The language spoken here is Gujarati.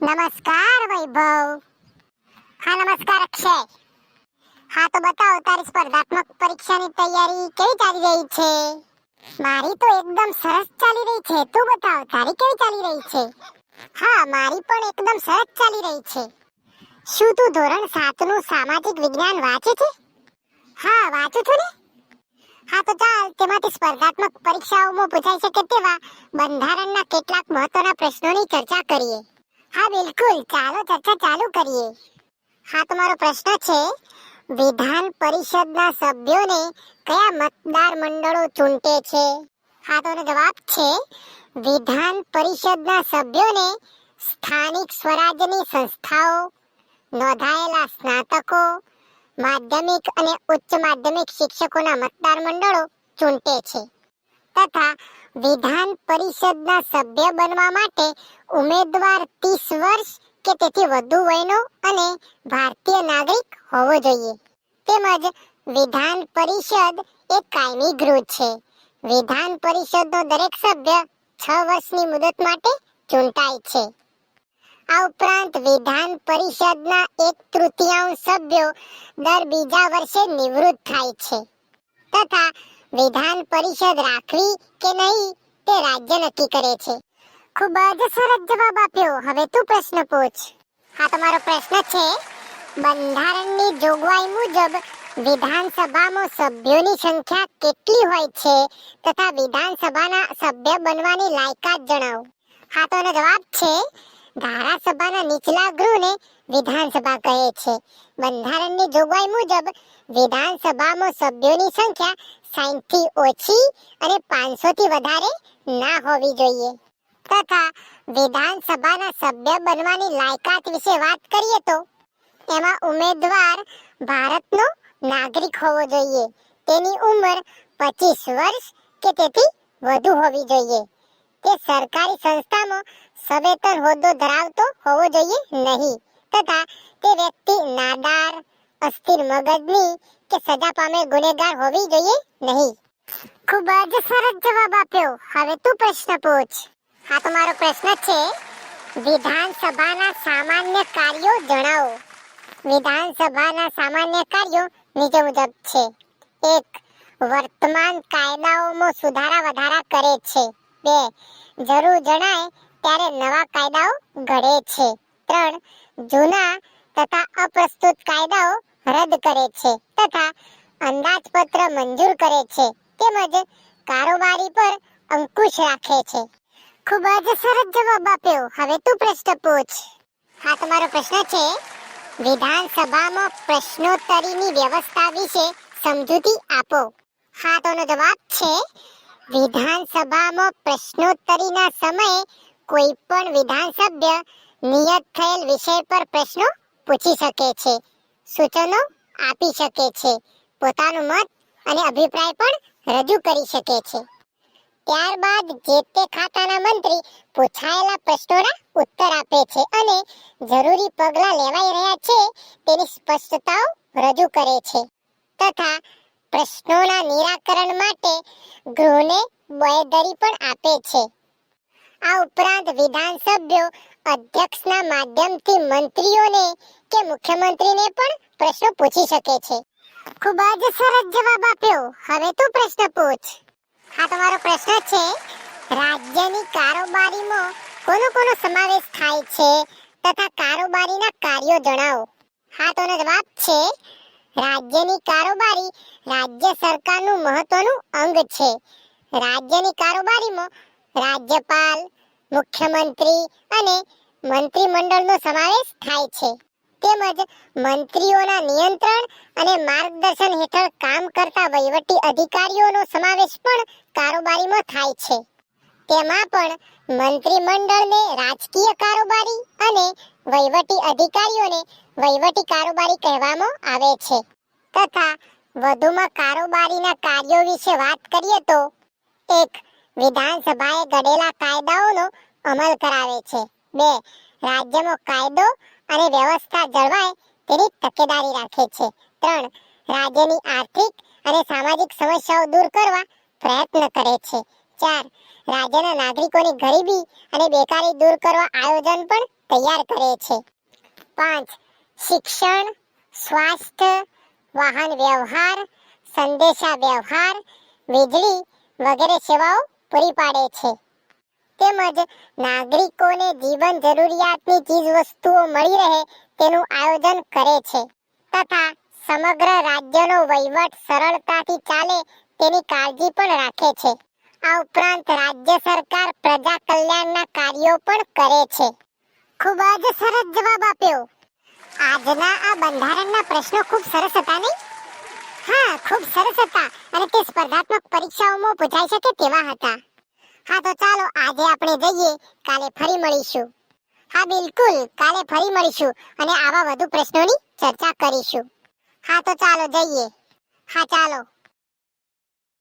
નમસ્કાર વૈભવ. હા, નમસ્કાર અક્ષય. હા, તો બતાવો, તારી સ્પર્ધાત્મક પરીક્ષાની તૈયારી કેવી ચાલી રહી છે? મારી તો એકદમ સરસ ચાલી રહી છે. તું બતાવ, તારી કેવી ચાલી રહી છે? હા, મારી પણ એકદમ સરસ ચાલી રહી છે. શું તું ધોરણ સાતનું સામાજિક વિજ્ઞાન વાંચે છે? હા, વાંચું છું ને. હા, તો ચાલ, તેમાંથી સ્પર્ધાત્મક પરીક્ષાઓમાં પૂછાઈ શકે તેવા બંધારણના કેટલાક મહત્વના પ્રશ્નોની ચર્ચા કરીએ. હા, બિલકુલ. ચાલો, ચર્ચા ચાલુ કરીએ. હા તમારો પ્રશ્ન છે, વિધાન પરિષદના સભ્યોને કયા મતદાર મંડળો ચૂંટે છે? હા, તો જવાબ છે, વિધાન પરિષદના સભ્યોને સ્થાનિક સ્વરાજ્યની સંસ્થાઓ, નોંધાયેલા સ્નાતકો, માધ્યમિક અને ઉચ્ચ માધ્યમિક શિક્ષકોના મતદાર મંડળો ચૂંટે છે. તથા વિધાન પરિષદના સભ્ય બનવા માટે ઉમેદવાર 30 વર્ષ કે તેથી વધુ વયનો અને ભારતીય નાગરિક હોવો જોઈએ. તેમજ વિધાન પરિષદ એક કાયમી ગૃહ છે. વિધાન પરિષદનો દરેક સભ્ય 6 વર્ષની મુદત માટે ચૂંટાય છે. આ ઉપરાંત વિધાન પરિષદના એક તૃતીયાંશ સભ્યો દર બીજા વર્ષે નિવૃત્ત થાય છે. તથા વિધાન પરિષદ રાખવી કે નહીં તે રાજ્ય નક્કી કરે છે. ખૂબ જ સરસ જવાબ આપ્યો. હવે તું પ્રશ્ન પૂછ. હા, તમારો પ્રશ્ન છે, બંધારણની જોગવાઈ મુજબ વિધાનસભામાં સભ્યોની સંખ્યા કેટલી હોય છે તથા વિધાનસભાના સભ્ય બનવાની લાયકાત જણાવો. હા, તો જવાબ છે, ધારાસભાના નીચલા ગૃહને વિધાનસભા કહે છે. બંધારણની જોગવાઈ મુજબ વિધાનસભામાં સભ્યોની સંખ્યા 60 થી ઓછી અને 500 થી વધારે ના હોવી જોઈએ. તથા વિધાનસભાના સભ્ય બનવાની લાયકાત વિશે વાત કરીએ તો, એમાં ઉમેદવાર ભારતનો નાગરિક હોવો જોઈએ. તેની ઉંમર 25 વર્ષ કે તેથી વધુ હોવી જોઈએ. તે સરકારી સંસ્થામાં સવેતન હોદ્દો ધરાવતો હોવો જોઈએ નહીં. તથા તે વ્યક્તિ નાદાર અસ્થિર મગજની કે સજા પામે ગુનેગાર હોવી જોઈએ નહીં. ખૂબ જ સરસ જવાબ આપ્યો. હવે તું પ્રશ્ન પૂછ. હા તમારો પ્રશ્ન છે, વિધાનસભાના સામાન્ય કાર્યો જણાવો. વિધાનસભાના સામાન્ય કાર્યો નીચે મુજબ છે. એક, વર્તમાન કાયદાઓમાં સુધારા વધારા કરે છે. બે, જરૂર જણાય ત્યારે નવા કાયદાઓ ઘડે છે. ત્રણ, જૂના તથા અપ્રસ્તુત કાયદાઓ રદ કરે છે તથા અંદાજપત્ર મંજૂર કરે છે તેમજ કારોબારી પર અંકુશ રાખે છે. ખૂબ જ સરસ જવાબ આપ્યો. હવે તું પ્રશ્ન પૂછ. હા, તમારો પ્રશ્ન છે, વિધાનસભામાં પ્રશ્નોત્તરીની વ્યવસ્થા વિશે સમજૂતી આપો. હા તોનો જવાબ છે, વિધાનસભામાં પ્રશ્નોત્તરીના સમયે કોઈ પણ વિધાનસભ્ય નિયત થયેલ વિષય પર પ્રશ્નો પૂછી શકે છે, સૂચનો આપી શકે છે, પોતાનો મત અને અભિપ્રાય પણ રજૂ કરી શકે છે. ત્યારબાદ જે તે ખાતાના મંત્રી પૂછાયેલા પ્રશ્નોના ઉત્તર આપે છે અને જરૂરી પગલાં લેવાઈ રહ્યા છે તેની સ્પષ્ટતાઓ રજૂ કરે છે. તથા પ્રશ્નોના નિરાકરણ માટે ગૃહને બાંયધરી પણ આપે છે. આ ઉપરાંત વિધાનસભ્યો, અધ્યક્ષના માધ્યમથી મંત્રીઓને કે મુખ્યમંત્રીને પણ પ્રશ્નો પૂછી શકે છે. ખૂબ જ સરસ જવાબ આપ્યો. હવે તું પ્રશ્ન પૂછ. હા તમારો પ્રશ્ન છે, રાજ્યની કારોબારીમાં કોનો કોનો સમાવેશ થાય છે તથા કારોબારીના કાર્યો જણાવો. હા તોનો જવાબ છે, રાજ્યની કારોબારી રાજ્ય સરકારનું મહત્વનું અંગ છે. રાજ્યની કારોબારીમાં રાજ્યપાલ, મુખ્યમંત્રી અને મંત્રીમંડળનો સમાવેશ થાય છે. તેમજ મંત્રીઓના નિયંત્રણ અને માર્ગદર્શન હેઠળ કામ કરતા વહીવટી અધિકારીઓનો સમાવેશ પણ કારોબારીમાં થાય છે. તેમાં પણ મંત્રીમંડળને રાજકીય કારોબારી અને વહીવટી અધિકારીઓને વહીવટી કારોબારી કહેવામાં આવે છે. તથા વધુમાં કારોબારીના કાર્યો વિશે વાત કરીએ તો, એક વિધાનસભાએ ઘડેલા કાયદાઓનો અમલ કરાવે છે. બે રાજ્યમાં કાયદો અને વ્યવસ્થા જળવાય તેની તકેદારી રાખે છે. ત્રણ, રાજ્યની આર્થિક અને સામાજિક સમસ્યાઓ દૂર કરવા પ્રયત્ન કરે છે. ચાર, રાજ્યના નાગરિકોની ગરીબી અને બેકારી દૂર કરવા આયોજન પણ તૈયાર કરે છે. પાંચ, શિક્ષણ, સ્વાસ્થ્ય, વાહન વ્યવહાર સંદેશા વ્યવહાર વીજળી વગેરે સેવાઓ પૂરી પાડે છે. તેમજ નાગરિકોને જીવન જરૂરિયાતની ચીજ વસ્તુઓ મળી રહે તેનું આયોજન કરે છે. તથા સમગ્ર રાજ્યનો વહીવટ સરળતાથી ચાલે તેની કાળજી પણ રાખે છે. આ ઉપરાંત રાજ્ય સરકાર પ્રજા કલ્યાણના કાર્યો પણ કરે છે. ખૂબ જ સરસ જવાબ આપ્યો. આજના આ બંધારણના પ્રશ્નો ખૂબ સરસ હતા નહીં? હા, ખૂબ સરસ હતા. અને તે સ્પર્ધાત્મક પરીક્ષાઓમાં પૂછાઈ શકે તેવા હતા. હા, તો ચાલો આજે આપણે જઈએ, કાલે ફરી મળીશું. હા, બિલકુલ, કાલે ફરી મળીશું અને આવા વધુ પ્રશ્નોની ચર્ચા કરીશું. હા, તો ચાલો જઈએ. હા, ચાલો.